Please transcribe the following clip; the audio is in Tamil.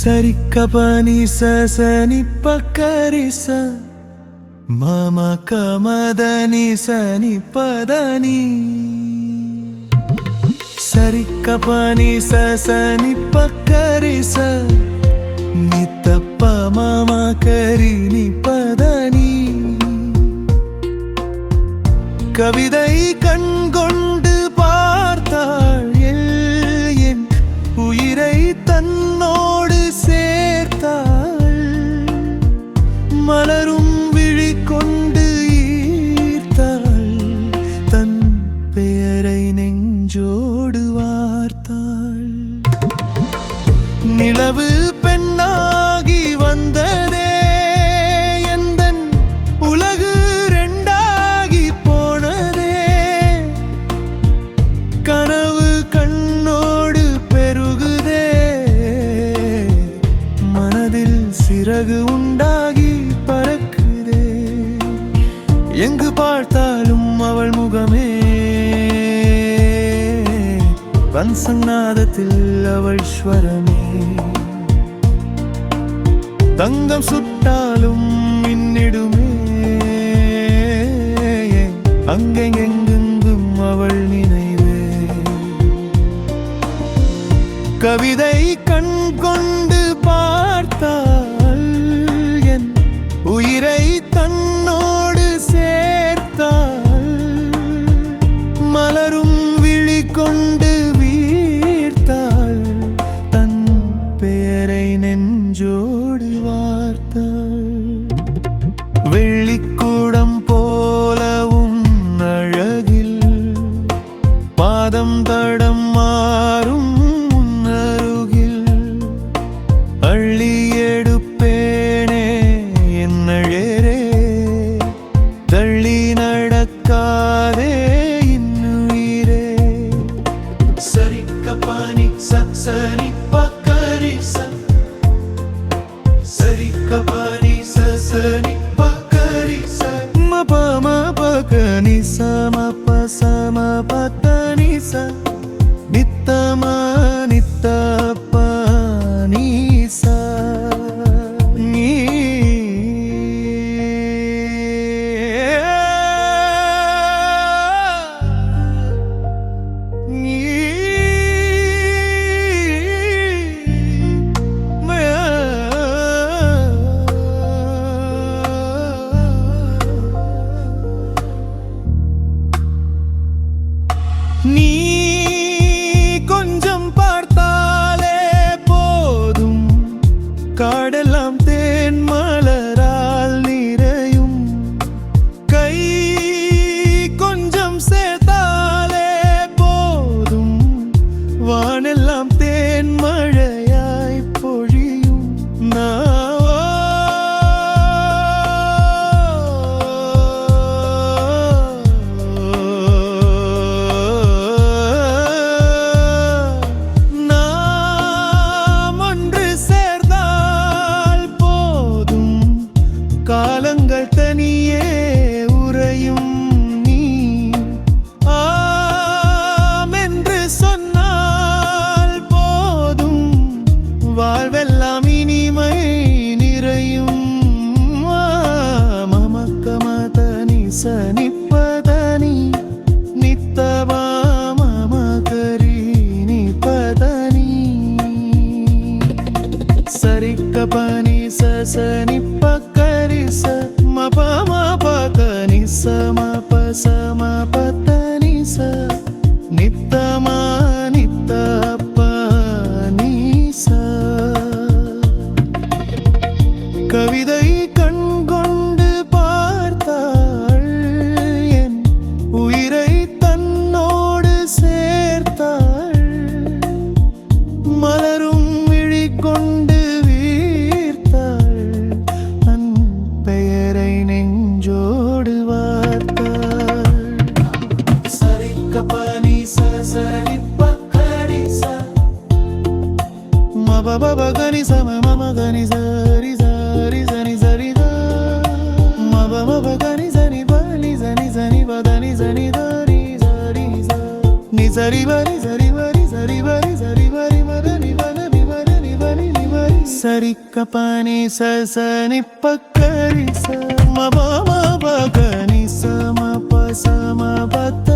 சரிக்க பனி சனி பக்கரிச మమకమదని సని పదని. సరిక్క పని సని పక్కరి స. నితప్ప మమకరిని పదని. கவிதை கண்கொண்ட நிலவு பெண் ഞാൻ സന്നാദത്തിൽ അവൾ സ്വരമേ തങ്കം സുട്ടാലും മിന്നിടുമേ அங்கெங்கெங்கும் அவள் நினைவே கவிதை கண் கொண்டு Lisa. 你 పక్క పని సని పక్కరి స మప మప కని సమ ప సమ ప பப கனி சம மம கனி சரி சரி சனி சரி மப மப கனி சனி பனி சனி சனி பதனி சனி தரி சரி நி சரி வரி சரி வரி சரி வரி சரி வரி மதனி வனி வனி வனி நி வரி. சரி கபனி ச சனி பக்கரி ச மப மப கனி சம ப சம பத்த